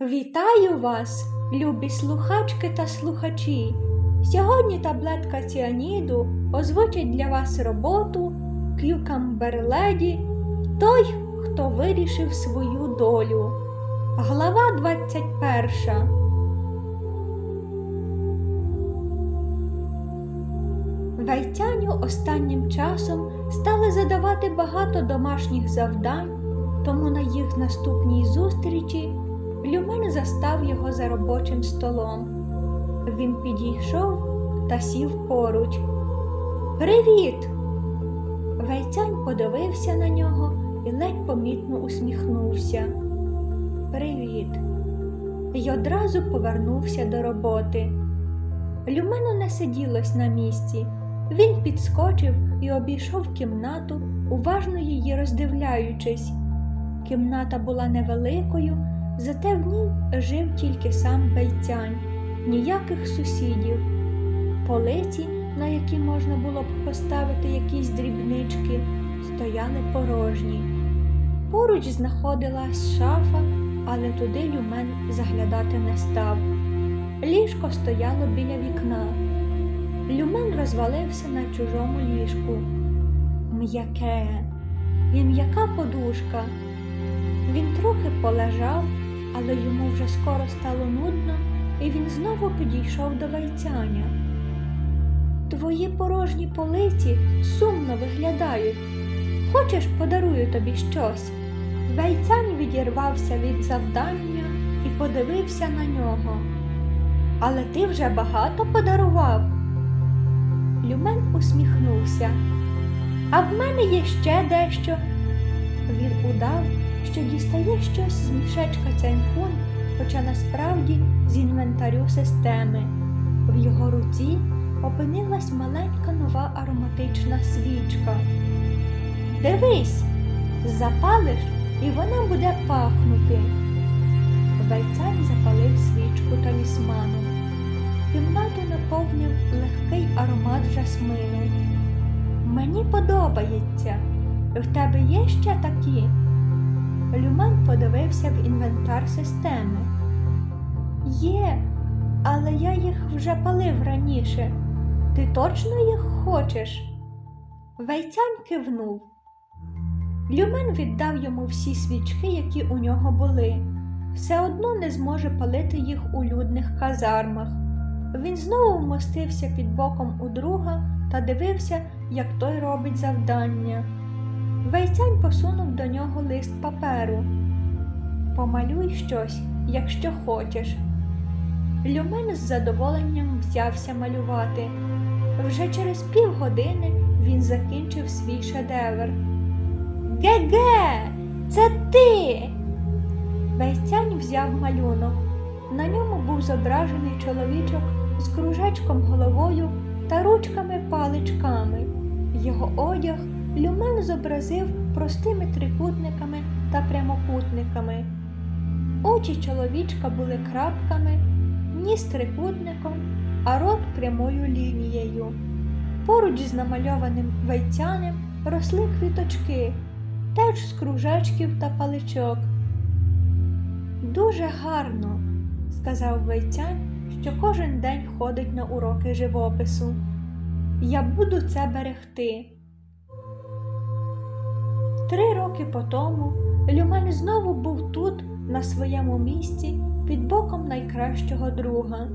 Вітаю вас, любі слухачки та слухачі! Сьогодні таблетка ціаніду озвучить для вас роботу К'юкамберледі Той, хто вирішив свою долю. Глава 21. Вайтяню останнім часом стали задавати багато домашніх завдань, тому на їх наступній зустрічі Люмен застав його за робочим столом. Він підійшов та сів поруч. Привіт! Вейцянь подивився на нього і ледь помітно усміхнувся. Привіт. й одразу повернувся до роботи. Люмену не сиділось на місці. Він підскочив і обійшов кімнату, уважно її роздивляючись. Кімната була невеликою, зате в ній жив тільки сам Бейцянь, ніяких сусідів. Полиці, на які можна було б поставити якісь дрібнички, стояли порожні. Поруч знаходилась шафа, але туди люмен заглядати не став. Ліжко стояло біля вікна. Люмен розвалився на чужому ліжку. М'яке і м'яка подушка. Він трохи полежав, але йому вже скоро стало нудно, і він знову підійшов до вайцяня. Твої порожні полиці сумно виглядають. Хочеш, подарую тобі щось? Вайцянь відірвався від завдання і подивився на нього. Але ти вже багато подарував. Люмен усміхнувся. А в мене є ще дещо. Він удав, що дістає щось з мішечка цяньхун, хоча насправді з інвентарю системи. В його руці опинилась маленька нова ароматична свічка. Дивись, запалиш, і вона буде пахнути. Вайцань запалив свічку талісману. Кімнату наповнив легкий аромат жасмину. Мені подобається. В тебе є ще такі? Люман подивився в інвентар системи. Є, але я їх вже палив раніше. Ти точно їх хочеш? Вейцянь кивнув. Люмен віддав йому всі свічки, які у нього були. Все одно не зможе палити їх у людних казармах. Він знову вмостився під боком у друга та дивився, як той робить завдання. Вейцянь посунув до нього лист паперу. Помалюй щось, якщо хочеш. Люмен з задоволенням взявся малювати. Вже через півгодини він закінчив свій шедевр. Ге-ге, це ти. Вейцянь взяв малюнок. На ньому був зображений чоловічок з кружечком головою та ручками-паличками. Його одяг Люмен зобразив простими трикутниками та прямокутниками. Очі чоловічка були крапками, ніс трикутником, а рот прямою лінією. Поруч з намальованим вайцянем росли квіточки, теж з кружечків та паличок. Дуже гарно, сказав Вейцянь, що кожен день ходить на уроки живопису. Я буду це берегти. Три роки по тому Люмен знову був тут, на своєму місці, під боком найкращого друга.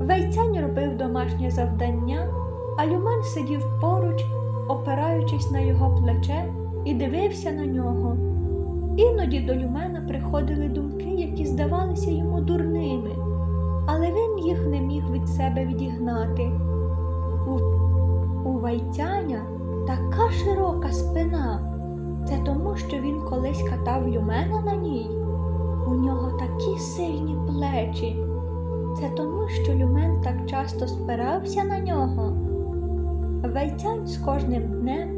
Вейцянь робив домашнє завдання, а Люмен сидів поруч, опираючись на його плече, і дивився на нього. Іноді до Люмена приходили думки, які здавалися йому дурними, але він їх не міг від себе відігнати. У, у Вайтяня така широка спина. Це тому, що він колись катав Люмена на ній. У нього такі сильні плечі. Це тому, що Люмен так часто спирався на нього. Вайтянь з кожним днем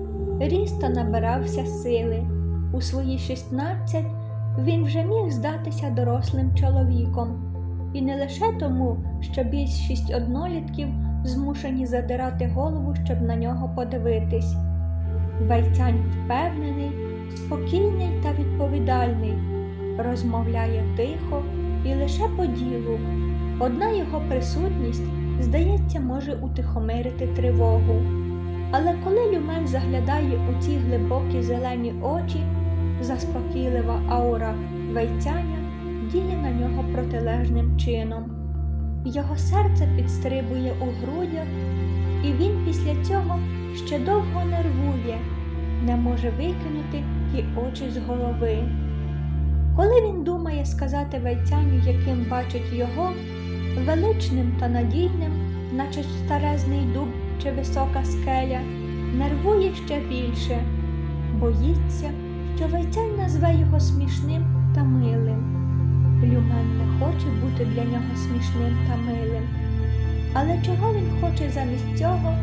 ріс набирався сили. У свої 16 він вже міг здатися дорослим чоловіком, і не лише тому, що більшість однолітків змушені задирати голову, щоб на нього подивитись. Вайцянь впевнений, спокійний та відповідальний, розмовляє тихо і лише по ділу. Одна його присутність, здається, може утихомирити тривогу. Але коли Люмен заглядає у ці глибокі зелені очі, заспокійлива аура вейцяня діє на нього протилежним чином. Його серце підстрибує у грудях, і він після цього ще довго нервує, не може викинути ті очі з голови. Коли він думає сказати вейцяню, яким бачить його, величним та надійним, наче старезний дуб чи висока скеля, нервує ще більше, боїться, що вейцянь назве його смішним та милим. Люмен не хоче бути для нього смішним та милим. Але чого він хоче замість цього,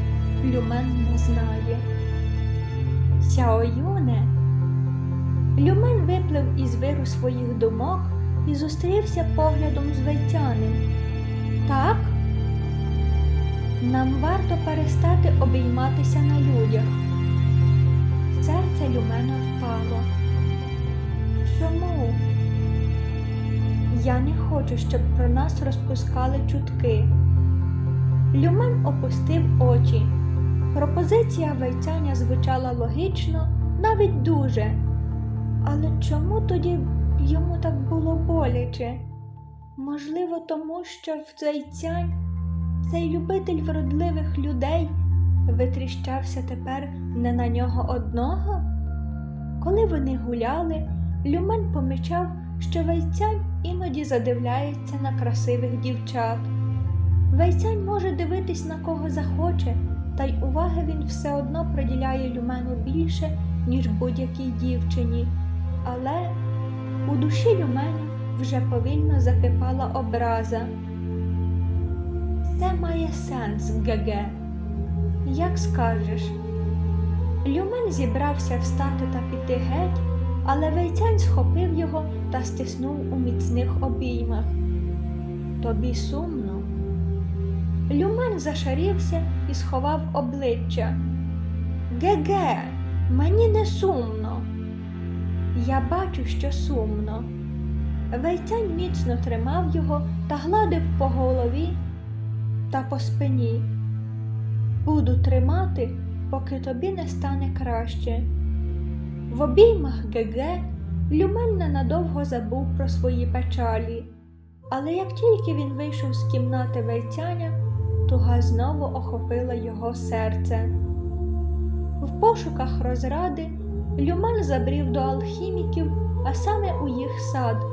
Люмен не знає. Сяоюне. Люмен виплив із виру своїх думок і зустрівся поглядом з вейцяним. Так? Нам варто перестати обійматися на людях. Серце Люмена впало. Чому? Я не хочу, щоб про нас розпускали чутки. Люмен опустив очі. Пропозиція вейцяня звучала логічно, навіть дуже. Але чому тоді йому так було боляче? Можливо, тому що в цей цянь, цей любитель вродливих людей, витріщався тепер не на нього одного? Коли вони гуляли, Люмен помічав, що Вейцянь іноді задивляється на красивих дівчат. Вейцянь може дивитись на кого захоче, та й уваги він все одно приділяє Люмену більше, ніж будь-якій дівчині. Але у душі Люменя вже повільно закипала образа. Це має сенс, Геге. Як скажеш. Люмен зібрався встати та піти геть, але вейцянь схопив його та стиснув у міцних обіймах. Тобі сумно. Люмен зашарівся і сховав обличчя. Ге-ге, мені не сумно. Я бачу, що сумно. Вейцянь міцно тримав його та гладив по голові та по спині. Буду тримати, поки тобі не стане краще. В обіймах Геге Люмен ненадовго забув про свої печалі, але як тільки він вийшов з кімнати вейцяня, туга знову охопила його серце. В пошуках розради Люмен забрів до алхіміків, а саме у їх сад.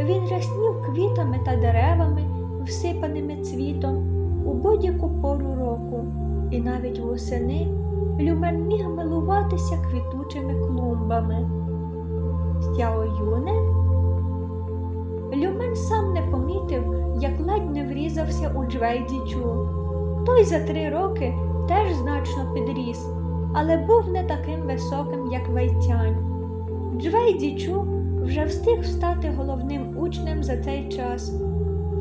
Він ряснів квітами та деревами, всипаними цвітом у будь-яку пору року, і навіть восени Люмен міг милуватися квітучими клумбами. Сяо Юне? Люмен сам не помітив, як ледь не врізався у Джвейдічу. Той за три роки теж значно підріс, але був не таким високим, як Вейцянь. Джвейдічу вже встиг стати головним учнем за цей час.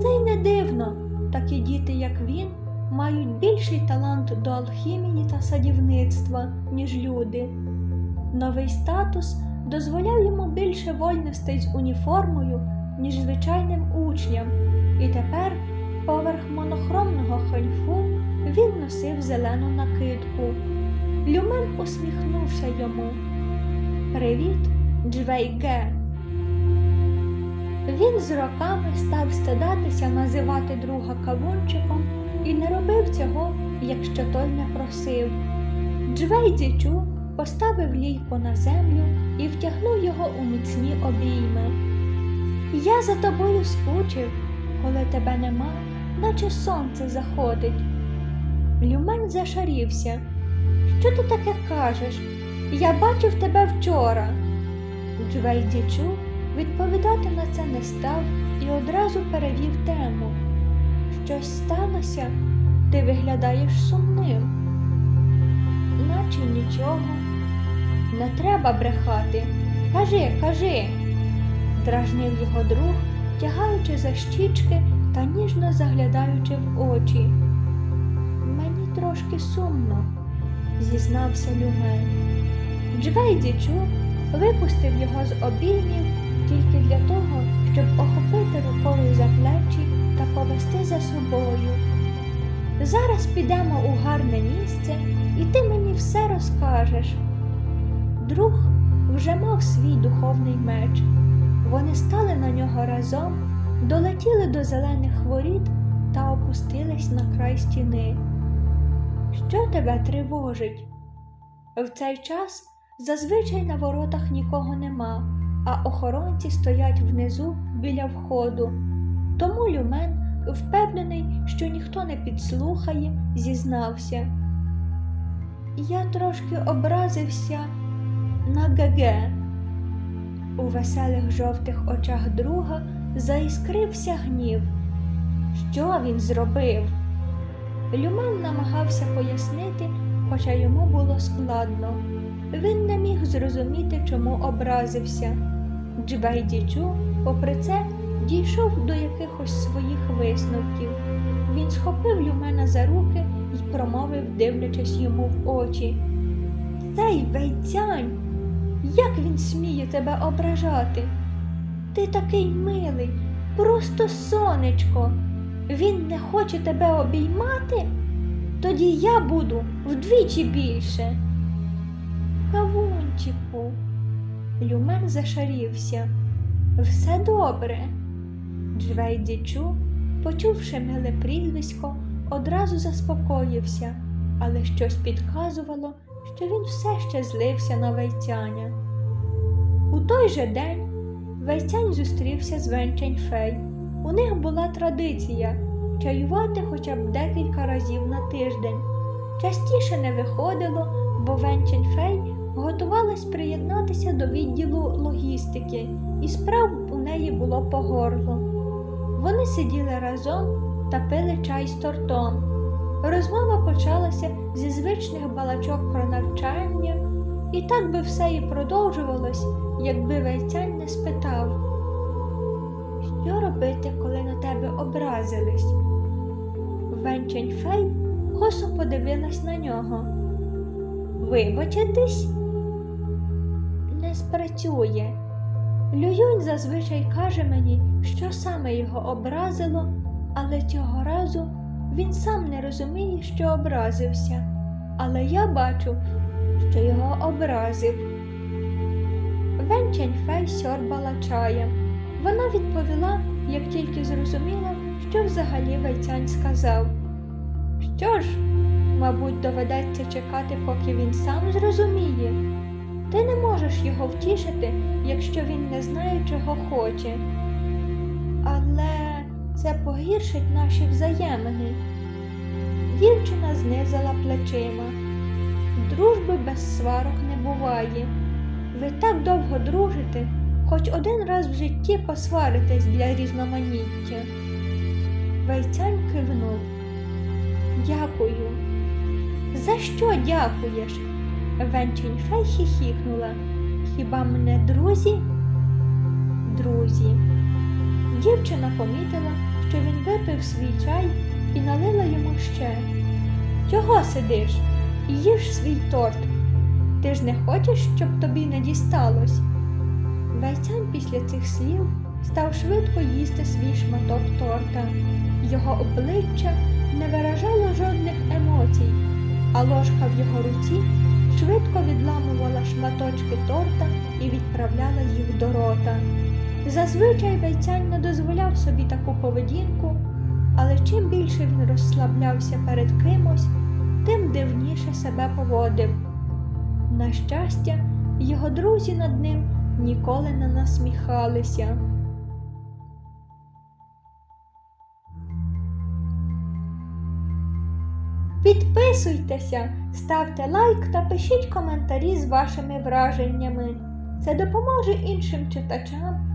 Це й не дивно, такі діти, як він, мають більший талант до алхімії та садівництва, ніж люди. Новий статус дозволяв йому більше вольностей з уніформою, ніж звичайним учням, і тепер поверх монохромного хольфу він носив зелену накидку. Люмен усміхнувся йому. Привіт, Джвейге. Він з роками став стидатися називати друга кавунчиком і не робив цього, якщо той не просив. Джвей Дзічу поставив лійку на землю і втягнув його у міцні обійми. Я за тобою скучив, коли тебе нема, наче сонце заходить. Люмен зашарівся. Що ти таке кажеш? Я бачив тебе вчора. Джвей Дічу відповідати на це не став і одразу перевів тему. Щось сталося, ти виглядаєш сумним. Наче нічого. Не треба брехати. Кажи, кажи, дражнив його друг, тягаючи за щічки та ніжно заглядаючи в очі. Мені трошки сумно, зізнався Люмен. Джвей Дічу випустив його з обіймів тільки для того, щоб охопити рукою за плечі та повести за собою. Зараз підемо у гарне місце, і ти мені все розкажеш. Друг вже мав свій духовний меч. Вони стали на нього разом, долетіли до зелених воріт та опустились на край стіни. Що тебе тривожить? В цей час зазвичай на воротах нікого нема, а охоронці стоять внизу біля входу. Тому Люмен, впевнений, що ніхто не підслухає, зізнався. Я трошки образився на ГГ. У веселих жовтих очах друга заіскрився гнів. Що він зробив? Люмен намагався пояснити, хоча йому було складно. Він не міг зрозуміти, чому образився. Джвейдічу, попри це, дійшов до якихось своїх висновків. Він схопив Люмена за руки і промовив, дивлячись йому в очі. Цей вейцянь, як він сміє тебе ображати? Ти такий милий, просто сонечко. Він не хоче тебе обіймати? Тоді я буду вдвічі більше. Кавунчику, Люмен зашарівся. Все добре. Джвейдічу, почувши миле прізвисько, одразу заспокоївся, але щось підказувало, що він все ще злився на вейцяня. У той же день вейцянь зустрівся з Венчень-Фей. У них була традиція чаювати хоча б декілька разів на тиждень. Частіше не виходило, бо Венчень-Фей готувалась приєднатися до відділу логістики, і справ у неї було по горло. Вони сиділи разом та пили чай з тортом. Розмова почалася зі звичних балачок про навчання, і так би все і продовжувалось, якби вейцянь не спитав. Що робити, коли на тебе образились? Венчень Фей косо подивилась на нього. Вибачитись? Не спрацює. Лююнь зазвичай каже мені, що саме його образило, але цього разу він сам не розуміє, що образився. Але я бачу, що його образив. Венчень Фей сьорбала чаєм. Вона відповіла, як тільки зрозуміла, що взагалі Вейцянь сказав. Що ж, мабуть, доведеться чекати, поки він сам зрозуміє. Ти не можеш його втішити, якщо він не знає, чого хоче. Але це погіршить наші взаємини. Дівчина знизила плечима. Дружби без сварок не буває. Ви так довго дружите, хоч один раз в житті посваритесь для різноманіття. Вейцянь кивнув. Дякую. За що дякуєш? Венченьфей хіхікнула. Хіба мене друзі? Друзі. Дівчина помітила, що він випив свій чай і налила йому ще. Чого сидиш? Їж свій торт. Ти ж не хочеш, щоб тобі не дісталось? Вайцян після цих слів став швидко їсти свій шматок торта. Його обличчя не виражало жодних емоцій, а ложка в його руці швидко відламувала шматочки торта і відправляла їх до рота. Зазвичай Вейцянь не дозволяв собі таку поведінку, але чим більше він розслаблявся перед кимось, тим дивніше себе поводив. На щастя, його друзі над ним ніколи не насміхалися. Підписуйтеся, ставте лайк та пишіть коментарі з вашими враженнями. Це допоможе іншим читачам,